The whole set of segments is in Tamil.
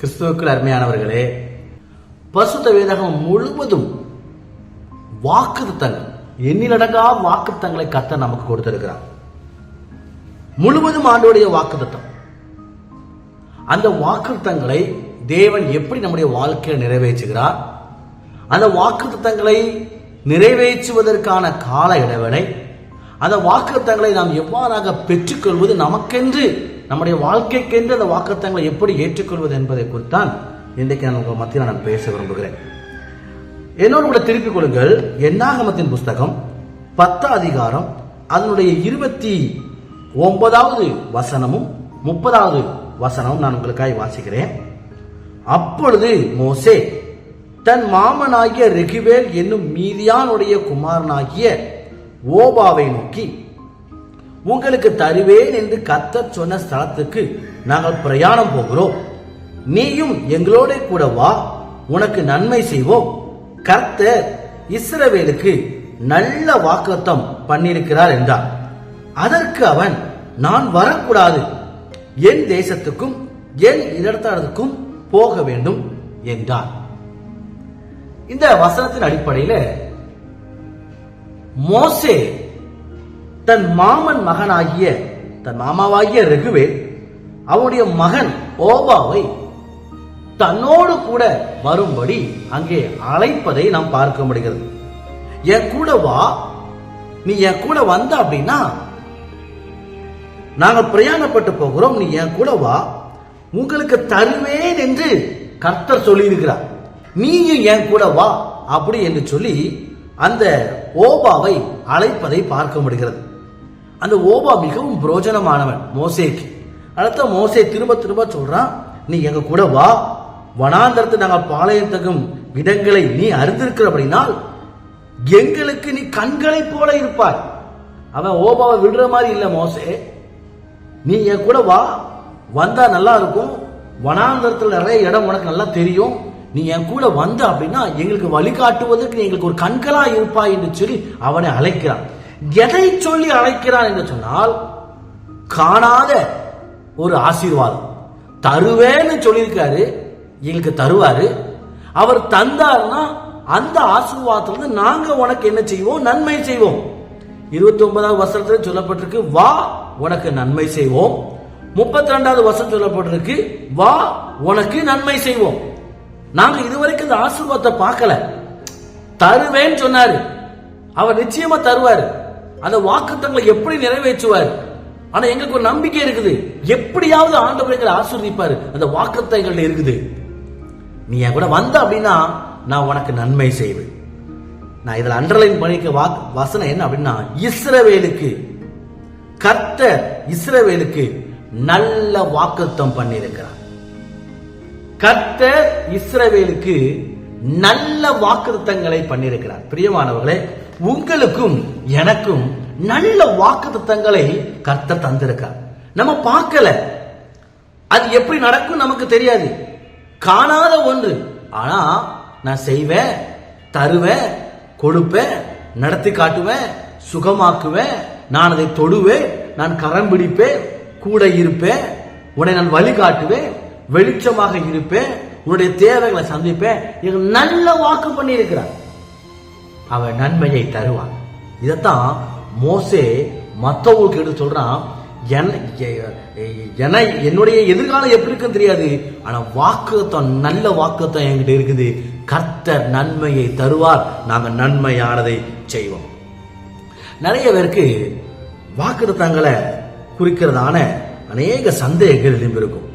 கிறிஸ்துவுக்குள் அருமையானவர்களே பசுத்த வேதகம் முழுவதும் வாக்குத்தங்கள் எண்ணிலடங்கா வாக்குத்தங்களை கத்த நமக்கு கொடுத்திருக்கிறார். முழுவதும் ஆண்டோடைய வாக்குத்தம் அந்த வாக்குத்தங்களை தேவன் எப்படி நம்முடைய வாழ்க்கையில் நிறைவேற்றுகிறார்? அந்த வாக்குத்தங்களை நிறைவேற்றுவதற்கான கால இடைவெளி அந்த வாக்குத்தங்களை நாம் எவ்வாறாக பெற்றுக்கொள்வது நமக்கென்று நம்முடைய வாழ்க்கைக்கென்று அந்த வாக்குத்தங்களை எப்படி ஏற்றுக்கொள்வது என்பதை குறித்தான் இன்றைக்கு நான் உங்கள் மத்தியில் நான் பேச விரும்புகிறேன். என்னோடு கூட திருப்பிக் கொள்ளுங்கள். என்னாகமத்தின் புஸ்தகம் பத்து அதிகாரம் அதனுடைய இருபத்தி ஒன்பதாவது வசனமும் முப்பதாவது வசனமும் நான் உங்களுக்காக வாசிக்கிறேன். அப்பொழுது மோசே தன் மாமனாகிய ரெகுவேல் என்னும் மீதியானுடைய குமாரனாகிய ஓபாவை நோக்கி உங்களுக்கு தருவேன் என்று கத்தர் சொன்ன ஸ்தலத்துக்கு நாங்கள் பிரயாணம் போகிறோம். நீயும் எங்களோட கூட வா உனக்கு நன்மை செய்வோம். கர்த்தர் இஸ்ரவேலுக்கு நல்ல வாக்குத்தம் பண்ணியிருக்கிறார் என்றார். அதற்கு அவன் நான் வரக்கூடாது. என் தேசத்துக்கும் என் இடத்தாரத்துக்கும் போக வேண்டும் என்றான் இந்த வசனத்தின் அடிப்படையில் மோசே தன் மாமன் மகனாகிய தன் மாமாவாகிய ரகுவேல் அவனுடைய மகன் ஓபாவை தன்னோடு கூட வரும்படி அங்கே அழைப்பதை நாம் பார்க்க முடிகிறது. என் கூட வா நீ என் கூட வந்த அப்படின்னா நாங்கள் பிரயாணப்பட்டு போகிறோம் நீ என் கூட வா உங்களுக்கு தருவேன் என்று கர்த்தர் சொல்லியிருக்கிறார். நீயும் என் கூட வா அப்படி என்று சொல்லி அந்த ஓபாவை அழைப்பதை பார்க்க முடிகிறது. அந்த ஓபா மிகவும் புரோஜனமானவன் மோசேக்கு. அடுத்த மோசே திரும்ப திரும்ப சொல்றான் நீ எங்க கூட வா. வனாந்தரத்து நாங்கள் பாளையத்தகும் இடங்களை நீ அறிந்திருக்கிறபடினால் எங்களுக்கு நீ கண்களைப் போல இருப்பாய். அவன் ஓபாவை விடுற மாதிரி இல்ல மோசே. நீ என் கூட வா. வந்தா நல்லா இருக்கும். வனாந்தரத்தில் நிறைய இடம் உனக்கு நல்லா தெரியும். நீ என் கூட வந்த அப்படின்னா எங்களுக்கு வழிகாட்டுவதற்கு நீ எங்களுக்கு ஒரு கண்களா இருப்பாய் என்று சொல்லி அவனை அழைக்கிறான். எதை சொல்லி அழைக்கிறார் என்று சொன்னால் காணாத ஒரு ஆசீர்வாதம். தருவேன்னு சொல்லியிருக்காரு எங்களுக்கு தருவாரு. அவர் தந்தார்னா அந்த ஆசீர்வாதத்திலிருந்து நாங்க உனக்கு என்ன செய்வோம்? நன்மை செய்வோம். இருபத்தி ஒன்பதாவது வசனத்தில் சொல்லப்பட்டிருக்கு வா உனக்கு நன்மை செய்வோம். முப்பத்தி ரெண்டாவது வசனம் சொல்லப்பட்டிருக்கு வா உனக்கு நன்மை செய்வோம். நாங்க இதுவரைக்கும் இந்த ஆசீர்வாதத்தை பார்க்கல. தருவேன்னு சொன்னாரு. அவர் நிச்சயமா தருவாரு. அந்த வாக்குத்தங்களை எப்படி நிறைவேற்றுவார்? ஆனா எங்களுக்கு ஒரு நம்பிக்கை இருக்குது. எப்படியாவது ஆண்டவர் எங்களை ஆசிர்வதிப்பாரு. அந்த வாக்குத்தங்கள் இருக்குது. நீ என் கூட வந்த அப்படின்னா நான் உனக்கு நன்மை செய்வேன். நான் இதுல அண்டர்லைன் பண்ணிக்க வாக்கு வசனம் என்ன அப்படின்னா இஸ்ரவேலுக்கு கர்த்தர் இஸ்ரவேலுக்கு நல்ல வாக்குத்தம் பண்ணியிருக்கிறார். கர்த்த இஸ்ரவேலுக்கு நல்ல வாக்குத்தங்களை பண்ணியிருக்கிறார். பிரியமானவர்களே உங்களுக்கும் எனக்கும் நல்ல வாக்குத்தங்களை கர்த்தர் தந்திருக்கார். நம்ம பார்க்கல. அது எப்படி நடக்கும் நமக்கு தெரியாது. காணாத ஒன்று. ஆனா நான் செய்வேன் தருவேன் கொடுப்பேன் நடத்தி காட்டுவேன் சுகமாக்குவேன் நான் அதை தொடுவேன் நான் கரம் பிடிப்பேன் கூட இருப்பேன் உன்னை நான் வழிகாட்டுவேன் வெளிச்சமாக இருப்பேன் உன்னுடைய தேவைகளை சந்திப்பேன் எனக்கு நல்ல வாக்கு பண்ணி இருக்கிறார் அவன் நன்மையை தருவான். இதைத்தான் மோசே மத்தவங்களுக்கு எடுத்து சொல்றான் என என்னுடைய எதிர்காலம் எப்படி இருக்குன்னு தெரியாது ஆனா வாக்குத்தம் நல்ல வாக்குத்தம் என்கிட்ட இருக்குது. கர்த்தர் நன்மையை தருவார் நாங்க நன்மையானதை செய்வோம். நிறைய பேருக்கு வாக்குத்தங்களை குறிக்கிறதான அநேக சந்தேகங்கள் எழும்பியிருக்கும்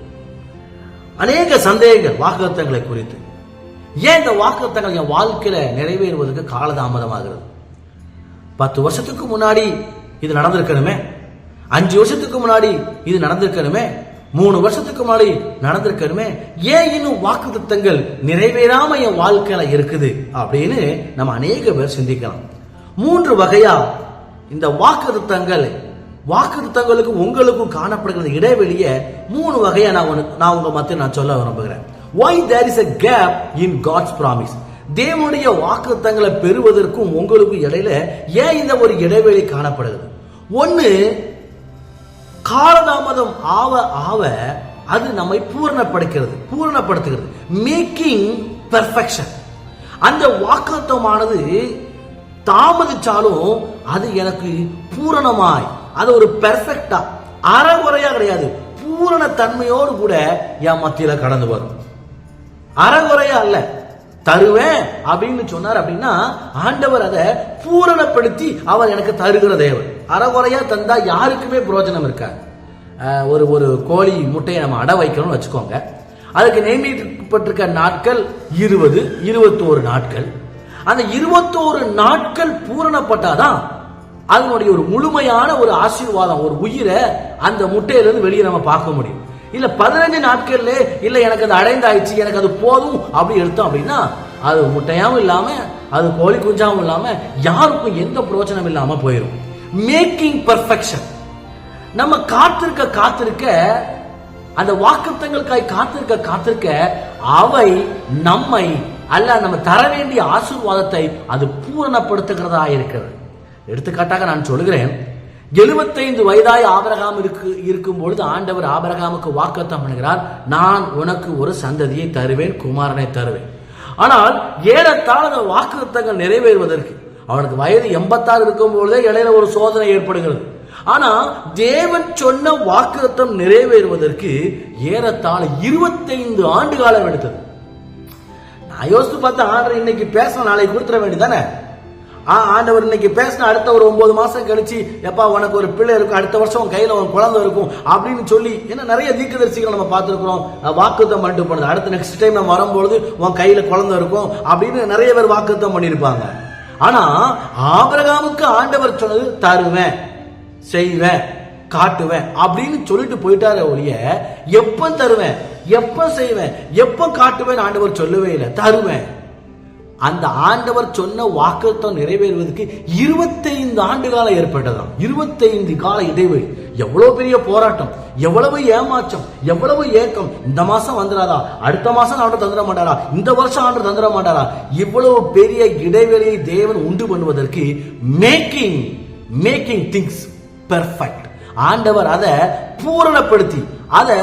அநேக சந்தேகங்கள் வாக்குத்தங்களை குறித்து. ஏன் இந்த வாக்குத்தங்கள் என் வாழ்க்கையில நிறைவேறுவதற்கு காலதாமதமாகிறது? பத்து வருஷத்துக்கு முன்னாடி இது நடந்திருக்கணுமே? அஞ்சு வருஷத்துக்கு முன்னாடி இது நடந்திருக்கணுமே? மூணு வருஷத்துக்கு முன்னாடி நடந்திருக்கணுமே? ஏன் இன்னும் வாக்கு திட்டங்கள் நிறைவேறாம என் வாழ்க்கையில இருக்குது அப்படின்னு நம்ம அநேக பேர் சிந்திக்கலாம். மூன்று வகையா இந்த வாக்கு திட்டங்கள் வாக்கு திட்டங்களுக்கு உங்களுக்கும் காணப்படுகிற இடைவெளியை மூணு வகையா நான் நான் உங்க மத்திய நான் சொல்ல விரும்புகிறேன். Why there is a gap in God's promise தேவனுடைய வாக்குத்தங்களை பெறுவதற்கும் உங்களுக்கும் இடையில ஏன் இந்த ஒரு இடைவெளி காணப்படுகிறது? ஒன்னு காலதாமதம் ஆவ ஆவ அது நம்மை பூரணப்படுத்துகிறது பூரணப்படுத்துகிறது. மேக்கிங் பெர்ஃபெக்ஷன் அந்த வாக்குத்தமானது தாமதிச்சாலும் அது எனக்கு பூரணமாய் அது ஒரு பெர்ஃபெக்டா அறகுறையா கிடையாது. பூரண தன்மையோடு கூட என் மத்தியில கடந்து வரும். அறகுறையா அல்ல தருவேன் அப்படின்னு சொன்னார் அப்படின்னா ஆண்டவர் அதை பூரணப்படுத்தி அவர் எனக்கு தருகிற தேவர் அறகுறையா தந்தா யாருக்குமே பிரயோஜனம் இருக்காது. ஒரு ஒரு கோழி முட்டையை நம்ம அடை வைக்கணும்னு வச்சுக்கோங்க. அதுக்கு நியமிக்கப்பட்டிருக்க நாட்கள் இருபது இருபத்தோரு நாட்கள். அந்த இருபத்தோரு நாட்கள் பூரணப்பட்டாதான் அதனுடைய ஒரு முழுமையான ஒரு ஆசீர்வாதம் ஒரு உயிரை அந்த முட்டையிலிருந்து வெளியே நம்ம பார்க்க முடியும். இல்ல பதினஞ்சு நாட்கள்ல இல்ல எனக்கு அது அடைந்தாயிடுச்சு எனக்கு அது போதும் அப்படி எடுத்தோம் அப்படின்னா அது முட்டையாவும் இல்லாம அது கோழி குஞ்சாவும் இல்லாம யாருக்கும் எந்த பிரோஜனம் இல்லாம போயிடும் மேக்கிங் பர்ஃபெக்ஷன் நம்ம காத்திருக்க காத்திருக்க அந்த வாக்குத்தங்களுக்காய் காத்திருக்க காத்திருக்க அவை நம்மை அல்ல நம்ம தர வேண்டிய ஆசீர்வாதத்தை அது பூரணப்படுத்துகிறதா இருக்கிறது. எடுத்துக்காட்டாக நான் சொல்கிறேன் எழுபத்தைந்து வயதாய் ஆபரகாம் இருக்கு இருக்கும் பொழுது ஆண்டவர் ஆபரகாமுக்கு வாக்குத்தம் பண்ணுகிறார். நான் உனக்கு ஒரு சந்ததியை தருவேன் குமாரனை தருவேன். ஆனால் ஏறத்தாழ அந்த வாக்குத்தங்கள் நிறைவேறுவதற்கு அவனுக்கு வயது எண்பத்தாறு இருக்கும் பொழுதே இடையில ஒரு சோதனை ஏற்படுகிறது. ஆனா தேவன் சொன்ன வாக்குத்தம் நிறைவேறுவதற்கு ஏறத்தாழ இருபத்தைந்து ஆண்டு காலம் எடுத்தது. நான் யோசித்து பார்த்தா ஆண்டவர் இன்னைக்கு பேச நாளைக்கு கொடுத்துட வேண்டியதானே ஆண்டவர் இன்னைக்கு பேசின அடுத்த ஒரு ஒன்பது மாசம் கழிச்சு எப்பா உனக்கு ஒரு பிள்ளை இருக்கும் அடுத்த வருஷம் உன் கையில உன் குழந்தை இருக்கும் அப்படின்னு சொல்லி ஏன்னா நிறைய தீர்க்கதரிசிகள் நம்ம பார்த்துருக்கிறோம். வாக்குத்தம் பண்ணிட்டு போனது. அடுத்த நெக்ஸ்ட் டைம் நம்ம வரும்பொழுது உன் கையில குழந்தை இருக்கும் அப்படின்னு நிறைய பேர் வாக்குத்தம் பண்ணியிருப்பாங்க. ஆனா ஆபரகாமுக்கு ஆண்டவர் சொன்னது தருவேன் செய்வேன் காட்டுவேன் அப்படின்னு சொல்லிட்டு போயிட்டாரு ஒழிய எப்ப தருவேன் எப்ப செய்வேன் எப்ப காட்டுவேன் ஆண்டவர் சொல்லவே இல்லை. தருவேன். அந்த ஆண்டவர் சொன்ன வாக்குத்தம் நிறைவேறுவதற்கு இருபத்தைந்து ஆண்டு காலம் ஏற்பட்டதாம். இருபத்தைந்து கால இடைவெளி. எவ்வளவு பெரிய போராட்டம். எவ்வளவு ஏமாற்றம். எவ்வளவு ஏக்கம். இந்த மாசம் வந்துடாதா? அடுத்த மாசம் ஆண்டு தந்துட மாட்டாரா? இந்த வருஷம் ஆண்டு தந்துட மாட்டாரா? இவ்வளவு பெரிய இடைவெளியை தேவன் உண்டு பண்ணுவதற்கு மேக்கிங் மேக்கிங் திங்ஸ் பெர்ஃபெக்ட் ஆண்டவர் அதை பூரணப்படுத்தி அதை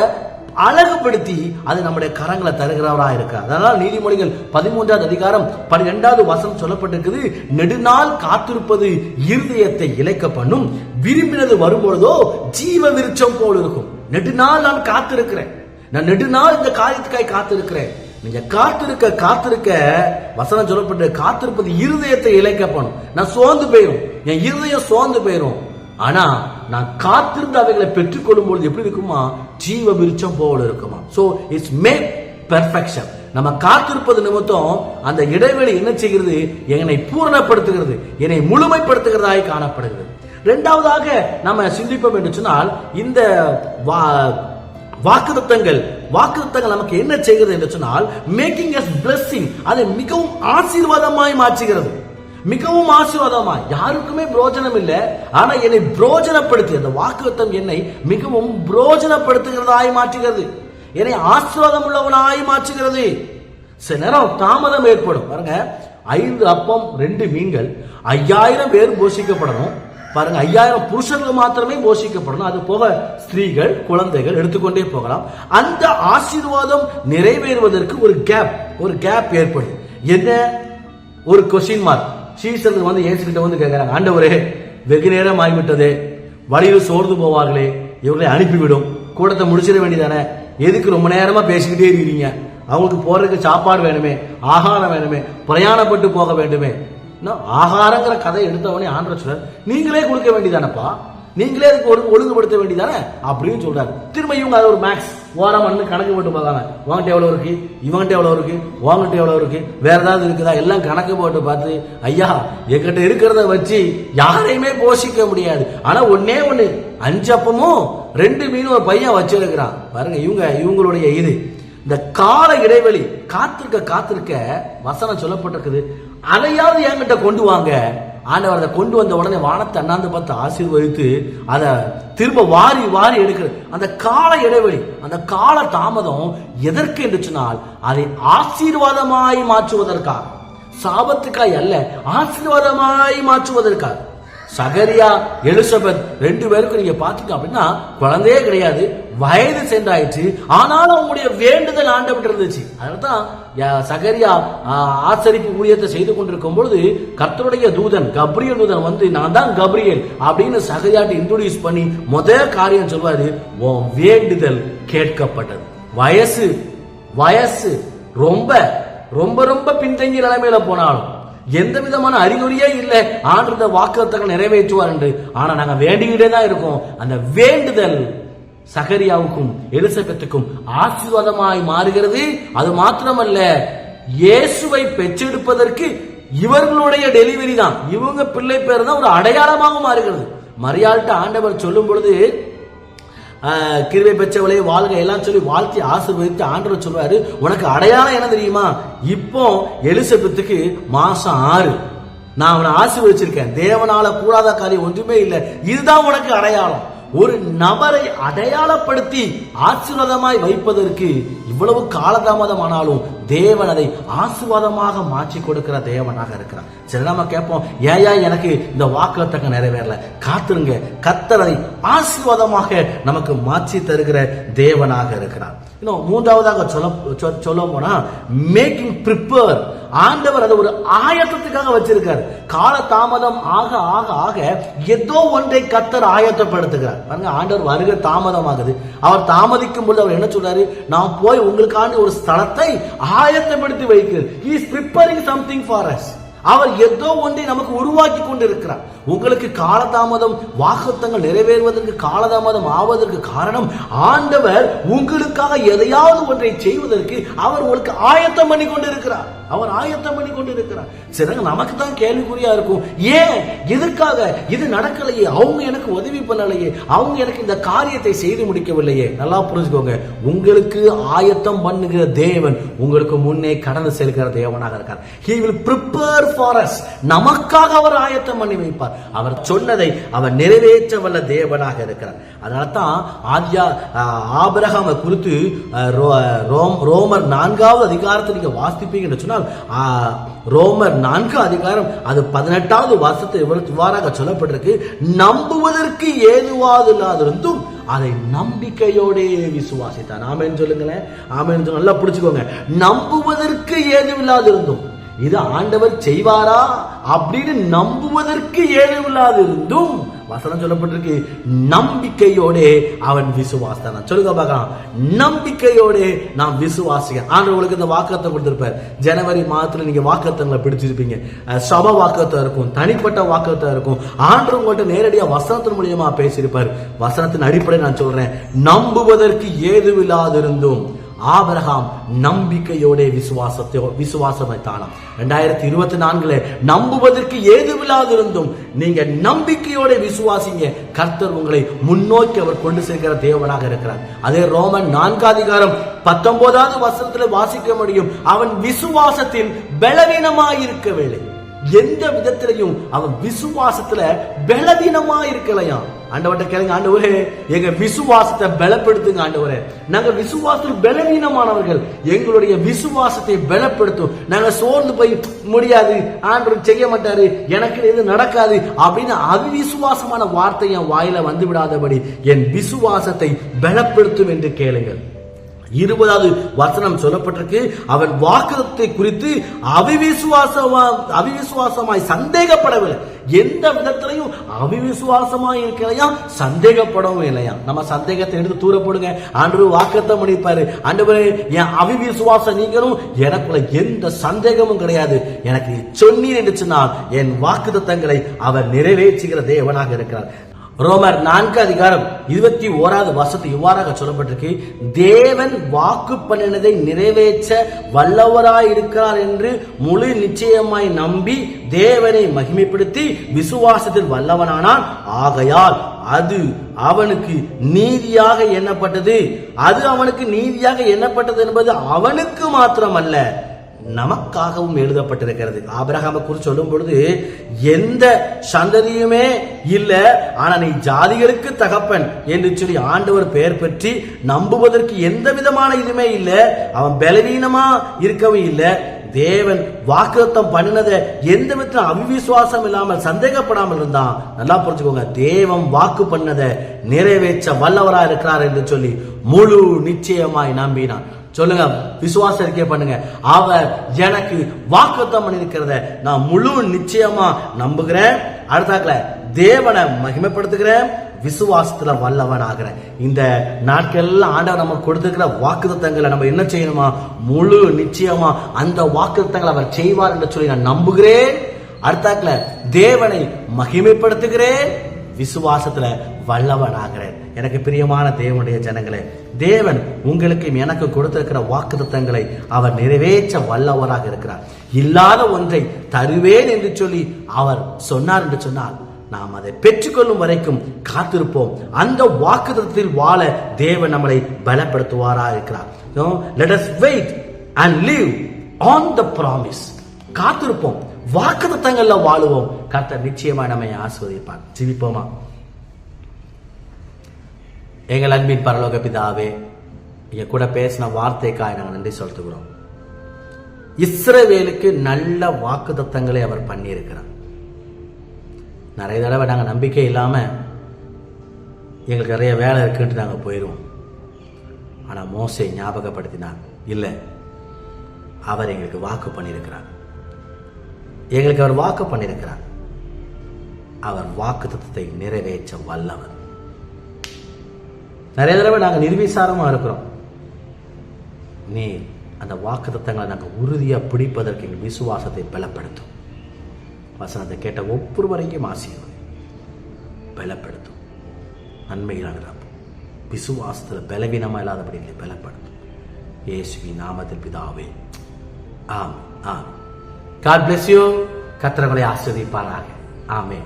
அழகுபடுத்தி அது நம்முடைய கரங்களை தருகிறவராக இருக்கார் அதனால் நீதிமொழிகள் பதிமூன்றாவது அதிகாரம் பன்னிரெண்டாவது வசனம் சொல்லப்பட்டிருக்குது. நெடுநாள் காத்திருப்பது இருதயத்தை இழைக்க பண்ணும். விரும்பினது வரும்பொழுதோ ஜீவ விருட்சம் போல் இருக்கும். நெடுநாள் நான் காத்திருக்கிறேன். நான் நெடுநாள் இந்த காரியத்துக்காய் காத்திருக்கிறேன். நீங்க காத்திருக்க காத்திருக்க வசனம் சொல்லப்பட்டு காத்திருப்பது இருதயத்தை இழைக்க பண்ணும். நான் சோர்ந்து போயிரும். என் இருதயம் சோர்ந்து போயிரும். ஆனா நான் காத்திருந்து அவைகளை பெற்றுக்கொள்ளும் பொழுது எப்படி இருக்குமா? ஜீவ விருச்சம் போல இருக்குமா? சோ இட்ஸ் மேக் பெர்ஃபெக்ஷன் நம்ம காத்திருப்பது நிமித்தம் அந்த இடைவெளி என்ன செய்கிறது? என்னை பூரணப்படுத்துகிறது. என்னை முழுமைப்படுத்துகிறதாய் காணப்படுகிறது. இரண்டாவதாக நம்ம சிந்திப்போம் என்று சொன்னால் இந்த வா- வாக்குத்தங்கள் வாக்குத்தங்கள் நமக்கு என்ன செய்கிறது என்று சொன்னால் மேக்கிங் எஸ் பிளஸ்ஸிங் அதை மிகவும் ஆசீர்வாதமாய் மாற்றுகிறது. மிகவும் ஆசீர்வாதமா யாருக்குமே பிரோஜனம் இல்லை ஆனா என்னை புரோஜனப்படுத்தி அந்த வாக்குத்தம் என்னை மிகவும் புரோஜனப்படுத்துகிறதாய் மாற்றுகிறது. என்னை ஆசீர்வாதம் உள்ளவனாய் மாற்றுகிறது. சில நேரம் தாமதம் ஏற்படும். பாருங்க ஐந்து அப்பம் ரெண்டு மீன்கள் ஐயாயிரம் பேர் போஷிக்கப்படணும். பாருங்க ஐயாயிரம் புருஷர்கள் மாத்திரமே போஷிக்கப்படணும். அது போக ஸ்திரீகள் குழந்தைகள் எடுத்துக்கொண்டே போகலாம். அந்த ஆசீர்வாதம் நிறைவேறுவதற்கு ஒரு கேப் ஒரு கேப் ஏற்படும். என்ன? ஒரு கொஸ்டின் மார்க் சீசருக்கு வந்து ஏசு கிட்ட வந்து கேட்கிறாங்க ஆண்டவரே வெகு நேரம் ஆகிவிட்டதே. வழியில் சோர்ந்து போவார்களே இவர்களை அனுப்பிவிடும். கூட்டத்தை முடிச்சிட வேண்டியதானே? எதுக்கு ரொம்ப நேரமா பேசிக்கிட்டே இருக்கிறீங்க? அவங்களுக்கு போறதுக்கு சாப்பாடு வேணுமே ஆகாரம் வேணுமே பிரயாணப்பட்டு போக வேண்டுமே. இன்னும் ஆகாரங்கிற கதை எடுத்தவனே ஆண்டவர் சொல்றார் நீங்களே கொடுக்க வேண்டியதானப்பா? நீங்களே அதுக்கு ஒழுங்கு ஒழுங்குபடுத்த வேண்டியதானே? அப்படின்னு சொல்றாரு. திரும்ப இவங்க அது ஒரு மேக்ஸ் ஓரம் மண்ணு கணக்கு போட்டு பார்த்தாங்க உங்ககிட்ட எவ்வளோ இருக்கு? இவங்ககிட்ட எவ்வளோ இருக்கு? உங்ககிட்ட எவ்வளோ இருக்கு? வேற ஏதாவது இருக்குதா? எல்லாம் கணக்கு போட்டு பார்த்து ஐயா எங்கிட்ட இருக்கிறத வச்சு யாரையுமே போஷிக்க முடியாது. ஆனா ஒன்னே ஒண்ணு அஞ்சு அப்பமும் ரெண்டு மீனும் ஒரு பையன் வச்சிருக்கிறான். பாருங்க இவங்க இவங்களுடைய இது. இந்த கால இடைவெளி காத்திருக்க காத்திருக்க வசனம் சொல்லப்பட்டிருக்குது. அதையாவது என்கிட்ட கொண்டு வாங்க. ஆண்டவர் அதை கொண்டு வந்த உடனே வானத்தை அண்ணாந்து பார்த்து ஆசீர்வதித்து அதை திரும்ப வாரி வாரி எடுக்கிறது அந்த கால இடைவெளி அந்த கால தாமதம் எதற்கு என்று சொன்னால் அதை ஆசீர்வாதமாய் மாற்றுவதற்காக. சாபத்துக்காய் அல்ல ஆசீர்வாதமாய் மாற்றுவதற்காக. சகரியா எலிசபெத் ரெண்டு பேருக்கும் நீங்க பாத்தீங்க அப்படின்னா குழந்தையே கிடையாது. வயது சென்றாயிற்று. ஆனாலும் அவங்களுடைய வேண்டுதல் ஆண்டவன் இருந்துச்சு. அதனால்தான் சகரியா ஆச்சரிப்பு ஊழியத்தை செய்து கொண்டிருக்கும் பொழுது கர்த்தருடைய தூதன் கப்ரியல் தூதன் வந்து நான் தான் கப்ரியல் அப்படின்னு சகரியாட்டு இன்ட்ரோடியூஸ் பண்ணி முதல் காரியம் சொல்வாரு. உன் வேண்டுதல் கேட்கப்பட்டது. வயசு வயசு ரொம்ப ரொம்ப ரொம்ப பின்தங்கிய நிலைமையில போனாலும் எந்த விதமான அறிகுறியே இல்லை. ஆண்டு வாக்குத்தங்கள் நிறைவேற்றுவார் என்று. ஆனா நாங்க வேண்டிக்கிட்டே தான் இருக்கோம். அந்த வேண்டுதல் சகரியாவுக்கும் எலிசபெத்துக்கும் ஆசீர்வாதமாய் மாறுகிறது. அது மாத்திரமல்ல இயேசுவை பெற்றெடுப்பதற்கு இவர்களுடைய டெலிவரி தான். இவங்க பிள்ளை பேர் தான் ஒரு அடையாளமாக மாறுகிறது. மரியாள்கிட்ட ஆண்டவர் சொல்லும் பொழுது கிருவை பெற்றவளே வாழ்க. எல்லாம் சொல்லி வாழ்த்தி ஆசீர்வதித்து ஆண்டவர் சொல்வாரு உனக்கு அடையாளம் என்ன தெரியுமா? இப்போ எலிசபெத்துக்கு மாசம் ஆறு. நான் அவனை ஆசீர்வதிச்சிருக்கேன். தேவனால கூடாத காரியம் ஒன்றுமே இல்லை. இதுதான் உனக்கு அடையாளம். ஒரு நபரை அடையாளப்படுத்தி ஆசீர்வாதமாய் வைப்பதற்கு இவ்வளவு காலதாமதம் ஆனாலும் தேவன் அதை ஆசீர்வாதமாக மாற்றி கொடுக்கிற தேவனாக இருக்கிறார். சரி நம்ம கேட்போம் ஏயா எனக்கு இந்த வாக்குத்தங்க நிறைவேறல. காத்துருங்க. கத்தரை ஆசீர்வாதமாக நமக்கு மாற்றி தருகிற தேவனாக இருக்கிறார். இன்னும் மூன்றாவதாக சொல்ல சொ- சொல்ல போனா மேக்கிங் ப்ரிப்பேர் ஆண்டவர் அதை ஒரு ஆயத்தத்துக்காக வச்சிருக்கார். கால தாமதம் ஆக ஆக ஆக ஏதோ ஒன்றை கத்தர் ஆயத்தப்படுத்துகிறார். பாருங்க ஆண்டவர் வருகை தாமதமாகுது அவர் தாமதிக்கும் பொழுது அவர் என்ன சொல்றாரு? நான் போய் உங்களுக்கான ஒரு ஸ்தலத்தை ஆயத்தப்படுத்தி வைக்கிறேன். He is preparing something for us அவர் ஏதோ ஒன்றை நமக்கு உருவாக்கி கொண்டிருக்கிறார். உங்களுக்கு காலதாமதம் வாக்குத்தங்கள் நிறைவேறுவதற்கு காலதாமதம் ஆவதற்கு காரணம் ஆண்டவர் உங்களுக்காக எதையாவது ஒன்றை செய்வதற்கு அவர் உங்களுக்கு ஆயத்தம் பண்ணி கொண்டிருக்கிறார். அவர் ஆயத்தம் பண்ணி கொண்டிருக்கிறார். சிலங்க நமக்கு தான் கேள்விக்குறியா இருக்கும். ஏன்? எதற்காக? இது நடக்கலையே. அவங்க எனக்கு உதவி பண்ணலையே. அவங்க எனக்கு இந்த காரியத்தை செய்து முடிக்கவில்லையே. நல்லா புரிஞ்சுக்கோங்க. உங்களுக்கு ஆயத்தம் பண்ணுகிற தேவன் உங்களுக்கு முன்னே கடந்து செல்கிற தேவனாக இருக்கார். ஹி வில் ப்ரிப்பேர் for நமக்காக அவர் ஆயத்தம் பண்ணி வைப்பார். அவர் சொன்னதை அவர் நிறைவேற்ற வல்ல தேவனாக இருக்கிறார். அதனால தான் ஆத்யா ஆபிரகாமை குறித்து ரோம் ரோமர் நான்காவது அதிகாரத்தை நீங்க வாசிப்பீங்க என்று சொன்னால் ரோமர் நான்கு அதிகாரம் அது பதினெட்டாவது வருஷத்தை இவ்வாறாக சொல்லப்பட்டிருக்கு. நம்புவதற்கு ஏதுவாது இல்லாதிருந்தும் அதை நம்பிக்கையோடே விசுவாசித்தான் ஆமேன்னு சொல்லுங்களேன். ஆமேன்னு சொல்ல நல்லா பிடிச்சுக்கோங்க நம்புவதற்கு ஏதுவில்லாதிருந்தும் இது ஆண்டவர் செய்வாரா அப்படின்னு நம்புவதற்கு ஏதுவில்லாதிருந்தும் வசனம் சொல்லப்பட்டிருக்கு நம்பிக்கையோடே அவன் விசுவாசித்தான். சொல்லுங்க பார்க்கலாம் நம்பிக்கையோடே நான் விசுவாசிக்க ஆண்டவர்களுக்கு இந்த வாக்கத்தை கொடுத்திருப்பார். ஜனவரி மாதத்துல நீங்க வாக்கத்தங்களை பிடிச்சிருப்பீங்க. சப வாக்கத்தா இருக்கும் தனிப்பட்ட வாக்கத்தா இருக்கும். ஆண்டு உங்கள்கிட்ட நேரடியா வசனத்தின் மூலியமா பேசியிருப்பார். வசனத்தின் அடிப்படையில் நான் சொல்றேன். நம்புவதற்கு ஏதுவில்லாதிருந்தும் ஆபரகாம் நம்பிக்கையோட விசுவாசத்தை விசுவாசம் வைத்தானாம் ரெண்டாயிரத்தி இருபத்தி நான்குல நம்புவதற்கு ஏதுவில்லாதிருந்தும் நீங்க நம்பிக்கையோட விசுவாசிங்க. கர்த்தர் உங்களை முன்னோக்கி அவர் கொண்டு சேர்க்கிற தேவனாக இருக்கிறார். அதே ரோமன் நான்காதிகாரம் பத்தொன்பதாவது வசனத்துல வாசிக்க முடியும். அவன் விசுவாசத்தில் பலவீனமாயிருக்கவில்லை. எந்த விதத்திலையும் அவன் விசுவாசத்துல பலவீனமா இருக்கலையாம் ஆண்டவர்கிட்ட கேளுங்க ஆண்டவரே எங்க விசுவாசத்தை பலப்படுத்துங்க ஆண்டவரே. நாங்க விசுவாசத்தில் பலவீனமானவர்கள். எங்களுடைய விசுவாசத்தை பலப்படுத்தும். நாங்க சோர்ந்து போய் முடியாது ஆண்டவர் செய்ய மாட்டாரு எனக்கு எதுவும் நடக்காது அப்படின்னு அவிசுவாசமான வார்த்தை என் வாயில வந்து விடாதபடி என் விசுவாசத்தை பலப்படுத்தும் என்று கேளுங்கள். இருபதாவது வசனம் சொல்லப்பட்டிருக்கு. அவன் வாக்குதத்தை குறித்து அவிவிசுவாசமா அவிவிசுவாசமாய் சந்தேகப்படவில்லை. எந்த விதத்திலையும் அவிவிசுவாசமாய் இருக்கலையா? சந்தேகப்படவும் இல்லையா? நம்ம சந்தேகத்தை எடுத்து தூரப்படுங்க அன்று ஆண்டு முடிப்பாரு பண்ணிப்பாரு ஆண்டவரே என் அவிவிசுவாசம் நீங்களும் எனக்குள்ள எந்த சந்தேகமும் கிடையாது. எனக்கு சொன்னீர் என்று சொன்னால் என் வாக்குத்தத்தங்களை அவர் நிறைவேற்றுகிற தேவனாக இருக்கிறார். ரோமர் நான்கு அதிகாரம் இருபத்தி ஓராவது வருஷத்து இவ்வாறாக சொல்லப்பட்டிருக்கு. தேவன் வாக்கு பண்ணினதை நிறைவேற்ற வல்லவராய் இருக்கிறார் என்று முழு நிச்சயமாய் நம்பி தேவனை மகிமைப்படுத்தி விசுவாசத்தில் வல்லவனானான். ஆகையால் அது அவனுக்கு நீதியாக எண்ணப்பட்டது. அது அவனுக்கு நீதியாக எண்ணப்பட்டது என்பது அவனுக்கு மாத்திரமல்ல. நமக்காகவும் எழுதப்பட்டிருக்கிறது. ஆபிரகாமை குறித்து சொல்லும் பொழுது எந்த சந்ததியுமே இல்ல ஆனா நீ ஜாதிகளுக்கு தகப்பன் என்று சொல்லி ஆண்டவர் பெயர் பற்றி நம்புவதற்கு எந்த விதமான இதுமே இல்ல அவன் பலவீனமா இருக்கவும் இல்ல. தேவன் வாக்குத்தம் பண்ணினதை எந்த விதத்திலும் அவிவிசுவாசம் இல்லாமல் சந்தேகப்படாமல் இருந்தான். நல்லா புரிஞ்சுக்கோங்க தேவன் வாக்கு பண்ணதை நிறைவேற்ற வல்லவரா இருக்கிறார் என்று சொல்லி முழு நிச்சயமாய் நம்பினான். சொல்லுங்க விசுவாச அறிக்கை பண்ணுங்க. அவர் எனக்கு வாக்குத்தம் பண்ணிருக்கிறத நான் முழு நிச்சயமா நம்புகிறேன். அடுத்தாக்கல தேவனை மகிமைப்படுத்துகிறேன். விசுவாசத்துல வல்லவன் ஆகிறேன் இந்த நாட்கள்ல ஆண்டவர் நம்ம கொடுத்திருக்கிற வாக்குத்தங்களை நம்ம என்ன செய்யணுமா? முழு நிச்சயமா அந்த வாக்குத்தங்களை அவர் செய்வார் என்று சொல்லி நான் நம்புகிறேன். அடுத்தாக்கல தேவனை மகிமைப்படுத்துகிறேன். விசுவாசத்துல வல்லவன் ஆகிறேன் எனக்கு பிரியமான தேவனுடைய ஜனங்களே தேவன் உங்களுக்கும் எனக்கு கொடுத்திருக்கிற வாக்குத்தங்களை அவர் நிறைவேற்ற வல்லவராக இருக்கிறார். இல்லாத ஒன்றை தருவேன் என்று சொல்லி அவர் சொன்னார் என்று சொன்னால் நாம் அதை பெற்றுக்கொள்ளும் வரைக்கும் காத்திருப்போம். அந்த வாக்குதத்தில் வாழ தேவன் நம்மளை பலப்படுத்துவாரா இருக்கிறார். Let us wait and live on the promise காத்திருப்போம். வாக்குத்தங்கள்ல வாழுவோம். கர்த்தர் நிச்சயமா நம்மை ஆஸ்வதிப்பார் ஜீவிப்போமா எங்கள் அன்பின் பரலோக பிதாவே இங்க கூட பேசின வார்த்தைக்காக நாங்கள் நன்றி செலுத்துகிறோம். இஸ்ரவேலுக்கு நல்ல வாக்குத்தங்களை அவர் பண்ணியிருக்கிறார். நிறைய தடவை நாங்கள் நம்பிக்கை இல்லாம எங்களுக்கு நிறைய வேலை இருக்குன்ட்டு நாங்கள் போயிடுவோம் ஆனால் மோசை ஞாபகப்படுத்தினார். இல்லை அவர் எங்களுக்கு வாக்கு பண்ணியிருக்கிறார். எங்களுக்கு அவர் வாக்கு பண்ணியிருக்கிறார். அவர் வாக்கு தத்துவத்தை நிறைவேற்ற வல்லவர். நிறைய தடவை நாங்கள் நிர்விசாரமாக இருக்கிறோம். நீ அந்த வாக்கு தத்தங்களை நாங்கள் உறுதியாக பிடிப்பதற்கு எங்கள் விசுவாசத்தை பலப்படுத்தும். வசனத்தை கேட்ட ஒவ்வொருவரையும் ஆசீர்வதி. பலப்படுத்தும். நன்மைகளான ரப்பம் விசுவாசத்தில் பலவீனமாக இல்லாதபடி இல்லை பலப்படுத்தும். இயேசுவி நாமத்தில் பிதாவே. ஆம் ஆம் காட் பிளஸ் யூ கத்திரங்களை ஆஸ்வதிப்பாராக ஆமே